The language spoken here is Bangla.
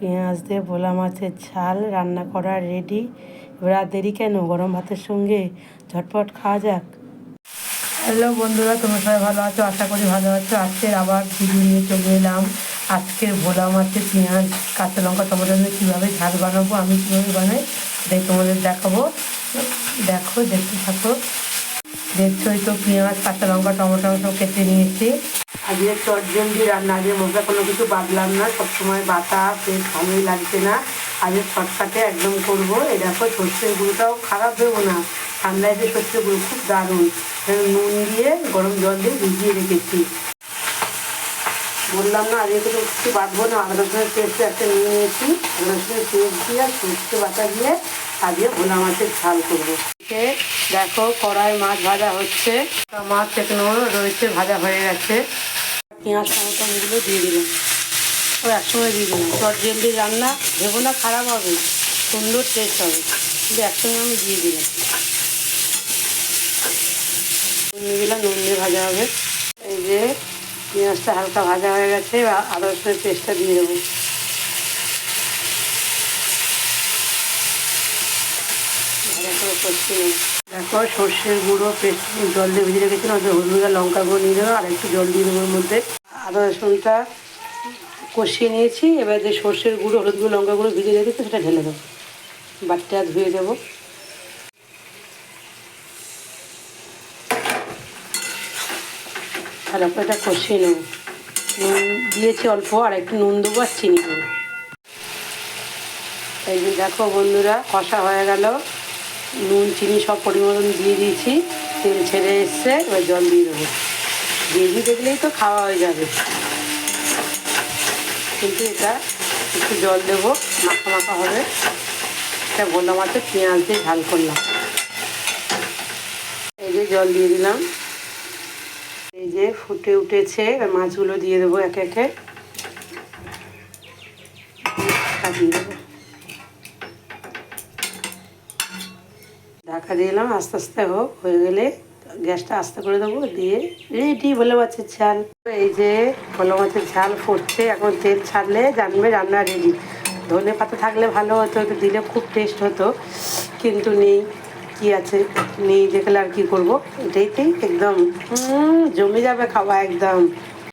পেঁয়াজ দিয়ে ভোলা মাছের ঝাল, রান্না করা রেডি এবার আর দেরি কেন? গরম ভাতের সঙ্গে ঝটপট খাওয়া যাক। হ্যালো বন্ধুরা, তোমরা সবাই ভালো আছো? আশা করি ভালো আছো। আজকের আবার ভিডিও নিয়ে চলে এলাম। আজকের ভোলা মাছের পেঁয়াজ, কাঁচা লঙ্কা, টমেটো দিয়ে কীভাবে ঝাল বানাবো, আমি কীভাবে বানাই, সেটাই তোমাদের দেখাবো। দেখো, দেখতে থাকো। দেখছোই তো পেঁয়াজ, কাঁচা লঙ্কা, টমেটো সব কেটে নিয়েছি। আজকে চটজলদি রান্না আজকে মশলা কোনো কিছু বাদলাম না, সবসময় বাটা বেশ ভালোই লাগছে না। আজকে শর্টকাটে একদম করব। এই দেখো, সর্ষের গুঁড়োটাও খারাপ দেবো না। ঠান্ডায় যে সর্ষের গুঁড়ো, খুব দারুণ। নুন দিয়ে, গরম জল দিয়ে ভিজিয়ে রেখেছি। বললাম না আজকে তো কিছু বাটবো না। আদা রসুনের পেস্ট একটা নিয়ে নিয়েছি। আদা রসুনের পেস্ট দিয়ে, সর্ষে বাটা দিয়ে আজকে ভোলা মাছের ঝাল করব। দেখো, কড়াই মাছ ভাজা হচ্ছে। মাছ এখনও রয়েছে, ভাজা হয়ে গেছে। পেঁয়াজ টমেটোগুলো দিয়ে দিলাম। ও একসঙ্গে দিয়ে দিলাম। চট জলদি রান্না, ভেবো না, খারাপ হবে। সুন্দর টেস্ট হবে। কিন্তু একসঙ্গে আমি দিয়ে দিলাম। নুন দিলাম, নুন দিয়ে ভাজা হবে। এই যে পেঁয়াজটা হালকা ভাজা হয়ে গেছে আদা রসুনের পেস্টটা দিয়ে দেবো। দেখো, সর্ষের গুঁড়ো, পেস্ট, জল দিয়ে ভিজে রেখেছিলাম হলুদ আর লঙ্কা গুঁড়ো নিয়ে দেবো আর একটু জল দিয়ে দেবো মধ্যে। আদা রসুনটা কষিয়ে নিয়েছি, এবার যে সর্ষের গুঁড়ো, হলুদ গুঁড়ো, লঙ্কা গুঁড়ো ভিজে রেখেছি সেটা ঢেলে দেবো। বাটটা ধুয়ে দেবো। ভালো করে এটা কষিয়ে নেব। নুন দিয়েছি অল্প, আর একটু নুন দেবো আর চিনি দেবো। এই যে দেখো বন্ধুরা, কষা হয়ে গেল। নুন, চিনি সব পরিমাণ দিয়ে দিয়েছি। তেল ছেড়ে এসছে, এবার জল দিয়ে দেবো। গ্রেভি দেখলেই তো খাওয়া হয়ে যাবে। কিন্তু এটা একটু জল দেবো, মাখা মাখা হবে। এটা ভোলা মাছের পেঁয়াজ দিয়ে ঝাল করলাম। এই যে জল দিয়ে দিলাম। এই যে ফুটে উঠেছে মাছগুলো দিয়ে দেবো একে একে। ঢাকা দিয়ে দেবো। ঢাকা দিলাম, আস্তে আস্তে হোক, হয়ে গেলে গ্যাসটা আস্তে করে দেবো, দিয়ে রেডি ভোলা মাছের ঝাল। এই যে ভালো মাছের ঝাল ফুটছে, এখন তেল ছাড়লে জানবে রান্না রেডি ধনে পাতা থাকলে ভালো হতো, একটু দিলে খুব টেস্ট হতো, কিন্তু নেই, কি আছে, নেই দেখলে আর কি করব? এটাইতেই একদম জমে যাবে খাওয়া একদম।